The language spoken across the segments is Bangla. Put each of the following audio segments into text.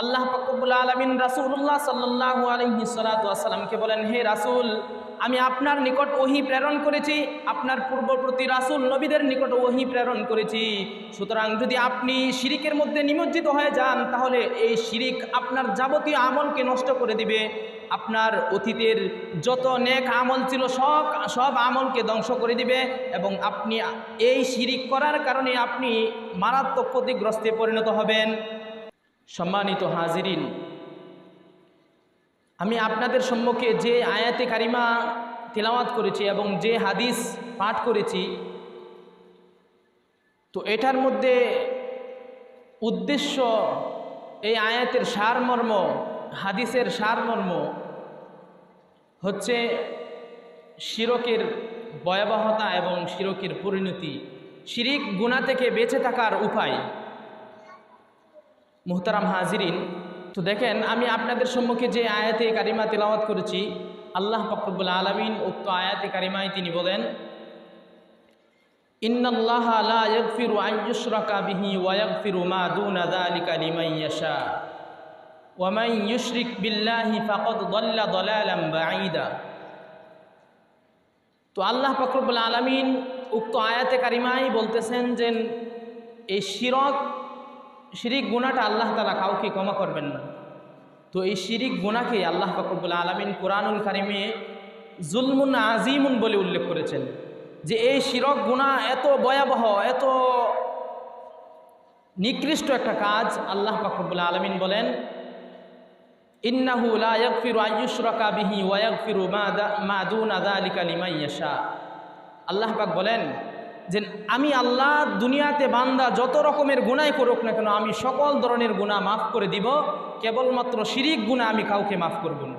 আল্লাহ ফকবুল আলমিন রাসুল্লাহ সাল্লাহ আলহি সালাতামকে বলেন, হে রাসুল, আমি আপনার নিকট ওহি প্রেরণ করেছি, আপনার পূর্ববর্তী রাসুল নবীদের নিকট ওহি প্রেরণ করেছি। সুতরাং যদি আপনি শিরিকের মধ্যে নিমজ্জিত হয়ে যান, তাহলে এই শিরিক আপনার যাবতীয় আমলকে নষ্ট করে দিবে। আপনার অতীতের যত নেক আমল ছিল, সব সব আমলকে ধ্বংস করে দিবে এবং আপনি এই শিরিক করার কারণে আপনি মারাত্মক ক্ষতিগ্রস্তে পরিণত হবেন। সম্মানিত হাজিরিন, আমি আপনাদের সম্মুখে যে আয়াতে কারিমা তেলাওয়াত করেছি এবং যে হাদিস পাঠ করেছি, তো এটার মধ্যে উদ্দেশ্য এই আয়াতের সারমর্ম, হাদিসের সারমর্ম হচ্ছে শিরকের ভয়াবহতা এবং শিরকের পরিণতি, শিরিক গুণা থেকে বেঁচে থাকার উপায়। মুহতারাম হাজিরিন। তো দেখেন, আমি আপনাদের সম্মুখে যে আয়াতে কারিমা তেলাওয়াত করেছি, আল্লাহ ফকরবুল আলমিন উক্ত আয়াতে কারিমায় তিনি বলেন তো আল্লাহ ফকরবুল আলমিন উক্ত আয়াতে কারিমাই বলতেছেন যে, এই শিরক শিরিক গুণাটা আল্লাহ তালা কাউকে ক্ষমা করবেন না। তো এই শিরিক গুণাকে আল্লাহ ফকরবুল আলমিন কোরআনুল কারিমে জুলমুন আজিমুন বলে উল্লেখ করেছেন যে এই শিরক গুণা এত ভয়াবহ, এত নিকৃষ্ট একটা কাজ আল্লাহ ফকরবুল আলমিন বলেন, ইন্নাহু লা ইয়াগফিরু আইয়ুশরাকা বিহি ওয়া ইয়াগফিরু মা মা দুনা যালিকা লিমান আল্লাহ পাক বলেন যে আমি আল্লাহ দুনিয়াতে বান্দা যত রকমের গুণাই করুক না কেন, আমি সকল ধরনের গুণা মাফ করে দিব। কেবলমাত্র শিরিক গুণা আমি কাউকে মাফ করব না।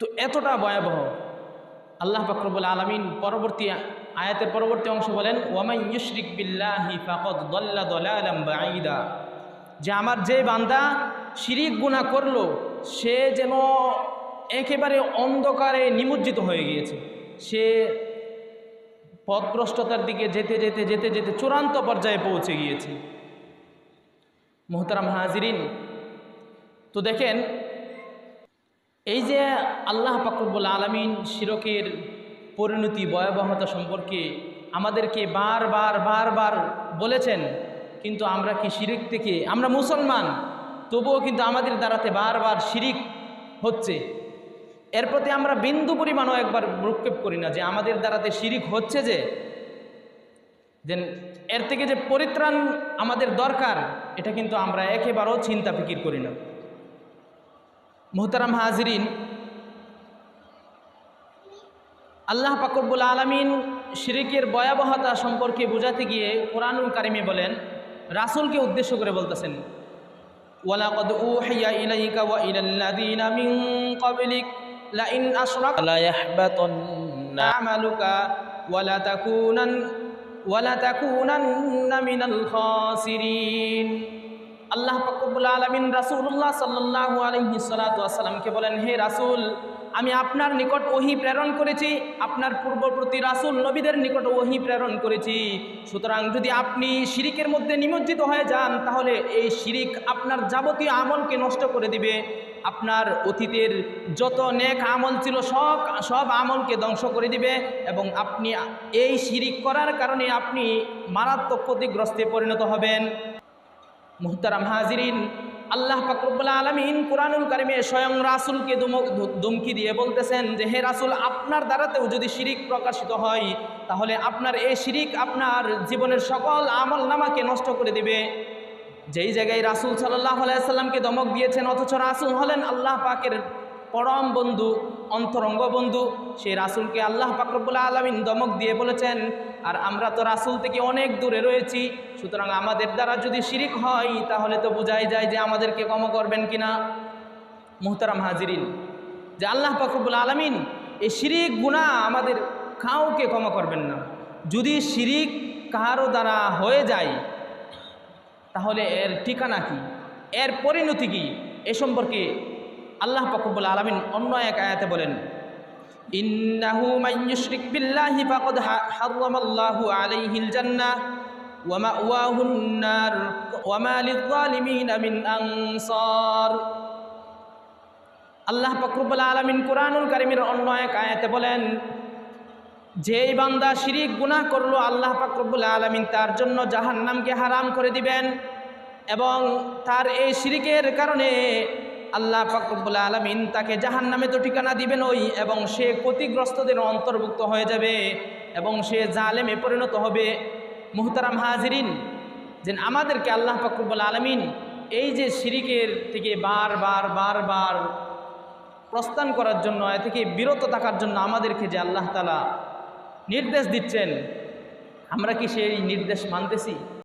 তো এতটা ভয়াবহ। আল্লাহ ফাকরবুল আলমিন পরবর্তী আয়াতের পরবর্তী অংশ বলেন ওয়ামাই ইউশরিক বিল্লাহি ফাকদ যে আমার যে বান্দা শিরিক গুণা করল, সে যেন একেবারে অন্ধকারে নিমজ্জিত হয়ে গিয়েছে। সে পথভ্রষ্টতার দিকে যেতে যেতে যেতে যেতে চূড়ান্ত পর্যায়ে পৌঁছে গিয়েছে। মোহতারাম হাজিরিন, তো দেখেন, এই যে আল্লাহ পাকরবুল আলমিন শিরকের পরিণতি, ভয়াবহতা সম্পর্কে আমাদেরকে বারবার বারবার বলেছেন, কিন্তু আমরা কি শিরিক থেকে, আমরা মুসলমান, তবুও কিন্তু আমাদের দ্বারাতে বারবার শিরিক হচ্ছে। এর প্রতি আমরা বিন্দু পরিমাণও একবার ভ্রুক্ষেপ করি না যে আমাদের দ্বারাতে শিরিক হচ্ছে যে, দেন এর থেকে যে পরিত্রাণ আমাদের দরকার, এটা কিন্তু আমরা একেবারেও চিন্তা ফিকির করি না। মোহতারাম হাজরিন, আল্লাহ পাকরবুল আলমিন শিরিকের ভয়াবহতা সম্পর্কে বোঝাতে গিয়ে কোরআনুল কারিমে বলেন, রাসুলকে উদ্দেশ্য করে বলতেছেন, ওয়ালাকদ উহিয়া ইলাইকা ওয়া ইলাল্লাযীনা মিন ক্বাবলিক। لئن أشرك لا يحبطن عملك ولا تكونن ولا تكونن من الخاسرين. আল্লাহ পাকবুল আলমিন রাসুল্লাহ সাল্লাহ আলহিসাল্লামকে বলেন, হে রাসুল, আমি আপনার নিকট ওহি প্রেরণ করেছি, আপনার পূর্ববর্তী রাসুল নবীদের নিকট ওহি প্রেরণ করেছি। সুতরাং যদি আপনি শিরিকের মধ্যে নিমজ্জিত হয়ে যান, তাহলে এই শিরিক আপনার যাবতীয় আমলকে নষ্ট করে দিবে। আপনার অতীতের যত নেক আমল ছিল, সব সব আমলকে ধ্বংস করে দিবে এবং আপনি এই শিরিক করার কারণে আপনি মারাত্মক ক্ষতিগ্রস্তে পরিণত হবেন। মুহতারাম হাজিরিন, আল্লাহ ফাকরুল্লাহ আলমিন কোরআনুল কারিমে স্বয়ং রাসুলকে দুমকি দিয়ে বলতেছেন যে, হে রাসুল, আপনার দ্বারাতেও যদি শিরিক প্রকাশিত হয়, তাহলে আপনার এই শিরিক আপনার জীবনের সকল আমল নামাকে নষ্ট করে দিবে। যেই জায়গায় রাসুল সাল্লাহ আলাইসাল্লামকে দমক দিয়েছেন, অথচ রাসুল হলেন আল্লাহ পাকের পরম বন্ধু অন্তরঙ্গ বন্ধু। সেই রাসুলকে আল্লাহ পাকরবুল্লা আলমিন দমক দিয়ে বলেছেন, আর আমরা তো রাসুল থেকে অনেক দূরে রয়েছি, সুতরাং আমাদের দ্বারা যদি শিরিক হয়, তাহলে তো বোঝাই যায় যে আমাদেরকে ক্ষম করবেন কিনা মুহতারাম হাজিরিন, যে আল্লাহ পাকরবুল আলমিন এই শিরিক গুণা আমাদের কাউকে ক্ষমা করবেন না। যদি শিরিক কারও দ্বারা হয়ে যায়, তাহলে এর ঠিকানা কি? এর পরিণতি কি? এ সম্পর্কে আল্লাহ ফকরবুল আলমিন অন্য এক আয়াতে বলেন আল্লাহ ফকরুল আলমিন কোরআনুল কারিমের অন্য এক আয়াতে বলেন, যেই বান্দা শিরিক গুনাহ করল, আল্লাহ ফকরুল আলমিন তার জন্য জাহান্নামকে হারাম করে দিবেন এবং তার এই শিরিকের কারণে আল্লাহ ফকরুবুল আলমিন তাকে জাহান্নামে তো ঠিকানা দিবেন ওই, এবং সে ক্ষতিগ্রস্তদের অন্তর্ভুক্ত হয়ে যাবে, এবং সে জালেমে পরিণত হবে। মুহতারাম হাজিরিন যে আমাদেরকে আল্লাহ ফকরুবুল আলমিন এই যে শিরিকের থেকে বারবার বারবার প্রস্থান করার জন্য, এ থেকে বিরত থাকার জন্য আমাদেরকে যে আল্লাহ তালা নির্দেশ দিচ্ছেন, আমরা কি সেই নির্দেশ মানতেছি?